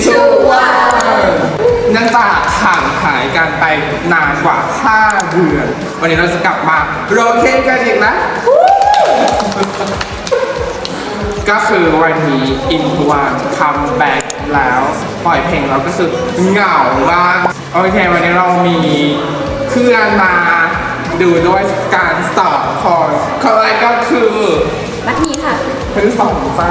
into one เนื่องจากห่างหายกันไปนานกว่า 5 เดือน วันนี้เราจะกลับมาโรเทนกันอีกนะก็คือวันนี้ into one come back แล้ว ปล่อยเพลงเราก็คือเหงามากโอเค วันนี้เรามีเพื่อนมาดูด้วยการสอบคอร์สคอร์สแรกก็คือรักนี้ค่ะเพื่อนสองจ้า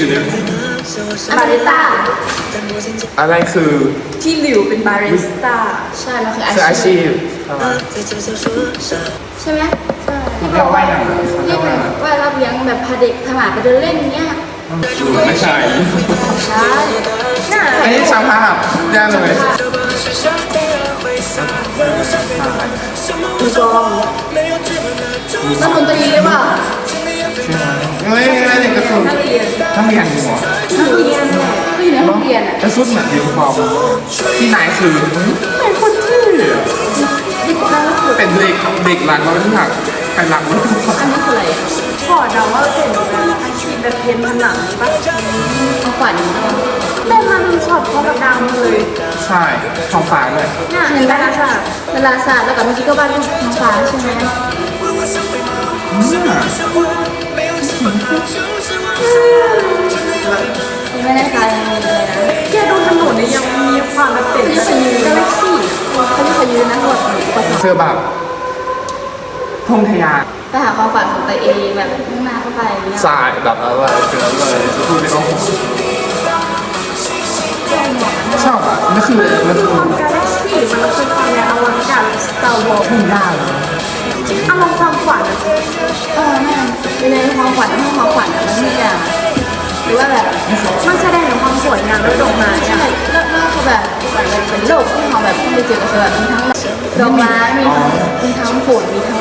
อยู่นบาริสต้า อะไรคือที่หลิวเป็นบาริสต้า ใช่แล้วคือคืออาอาชีพใช่ไหมที่บอกว่าที่เป็นว่าเราเลี้ยงแบบพาเด็กพามาไปเดินเล่นอย่างเนี้ยไม่ใช่ ใช่น่าอันนี้ช่างภาพยากเลยมือกลองแล้วดนตรีหรือเปล่า นทั้งเรียนอยู่เหรอนักเรียนแหละก็อยู่ในห้องเรียนอะแล้วชุดเหมือนยูนิฟอร์มที่นายคือเป็นคนที่อเด็กนั่นก็คือเป็นเด็กเด็กรักเราไม่หักใครรักเราอันนี้คืออะไรอะขอเดาว่าเป็นแบบอาชีพแบบเพ้นผนังปะเอาฝันแต่มันช็อตเขาแบบดังเลยใช่ท้องฟ้าเลยเนี่ยเห็นไหมล่ะค่ะดาราศาสตร์แล้วก็เมื่อกี้ก็บ้านลูกน้องฟ้าใช่ไหม ไม่ได้ค่ะยังมีเลยนะแค่ดูถนนเนี่ยยังมีความแบบเป็นเขาจะขยืนกาแล็กซี่เขาจะขยืนนะหมดอุปสรรคคือแบบพุ่งทะยานไปหาความฝันของตัวเองแบบมุ่งหน้าเข้าไปอย่างเงี้ยสายแบบอะไรเกินเลยพูดไม่ออกชอบอะนั่นคือมันคือความกาแล็กซี่มันเป็นความในอวกาศสตาร์วอร์พุ่งได้เลยอารมณ์ความฝันอะเออแม่ในความฝันห้องความฝันอะมัน เขาแบบต้องไปเจอกับแบบมีทั้งดอกไม้มีทั้งมีทั้งฝนมีทั้ง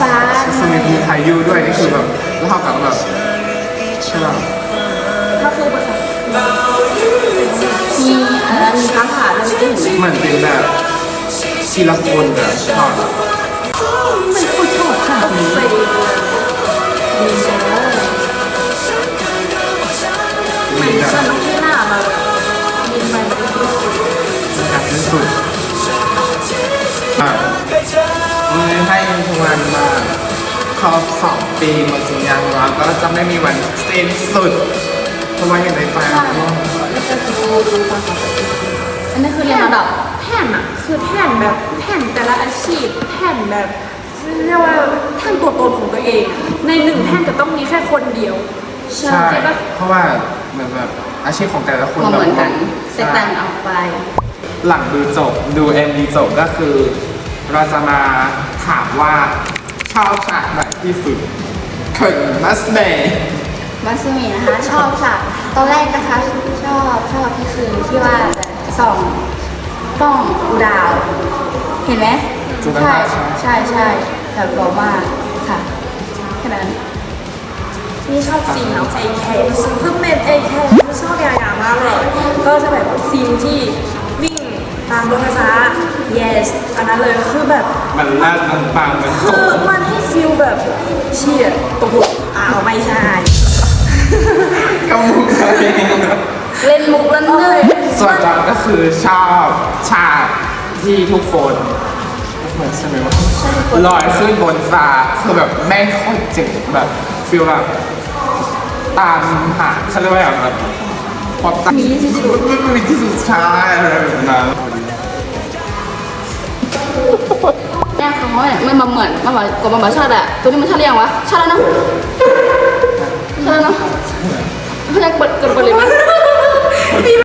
ฟ้าคือมีพายุด้วยนี่คือแบบแล้วเขากับแบบใช่ป่ะก็คือภาษามีอะไรมีฟ้าผ่าด้วยไม่ได้เห็นไหมเหมือนเป็นแบบทีละคนแบบชอบมันโคตรชอบค่ะ รบสองปีหมดสัญญาแล้วก็จะไม่มีวันสิ้นสุดเพราะว่าอย่างในฟล์แล้วก็ดูดูความฝันตัวเองอันนี้คือเรียนระดับแท่นอะคือแท่นแบบแท่นแต่ละอาชีพแท่นแบบเรียกว่าแท่นตัวตนของตัวเอง ในหนึ่งแท่นจะต้องมีแค่คนเดียวใช่ปะเพราะว่าเหมือนแบบอาชีพของแต่ละคนมาเหมือนกันแตกต่างออกไป หลังดูจบดูเอ็มดีจบก็คือ เราจะมาถามว่า ชอบฉากไหนที่สุดถึงมัสเมย์มัสมีนะคะ ชอบค่ะตอนแรกนะคะชอบชอบที่คือที่ว่าส่องกล้องอุดาว เห็นไหมใช่ใช่ใช่แบบหล่อมากค่ะแค่นั้นนี่ชอบซีนเอาไอแคซึ่งเป็นไอแคชอบยายามากเลย ก็จะแบบซีนที่วิ่ง ตามรถไฟฟ้า yes อันนั้นเลยคือแบบ มันลาดมันปังมันสคือดมันให้ฟิลแบบเชียตกหลุมอ้าวไม่ใช่ กำมุกอะไรเล่นมุกเล่นเลยส่วนเราก็คือชอบฉากที่ทุกคนเหมือนใช่ไหมว่าลอยขึ้นบนฟ้าคือแบบแม่งโคตรเจ๋งแบบฟีลแบบตามหาเขาเรียกว่าอย่างแบบพอตามมีที่สุดมีที่สุดใช่อะไรแบบนั้น ม่เขาเนี่ยไม่มาเหมือนมาแบบกว่ามาแบบชาติอะตัวนี้มันชาติหรือยังวะชาติแล้วเนาะชาติแล้วเนาะเขาอยากเปิดเกิดเปิดเลยมั้ย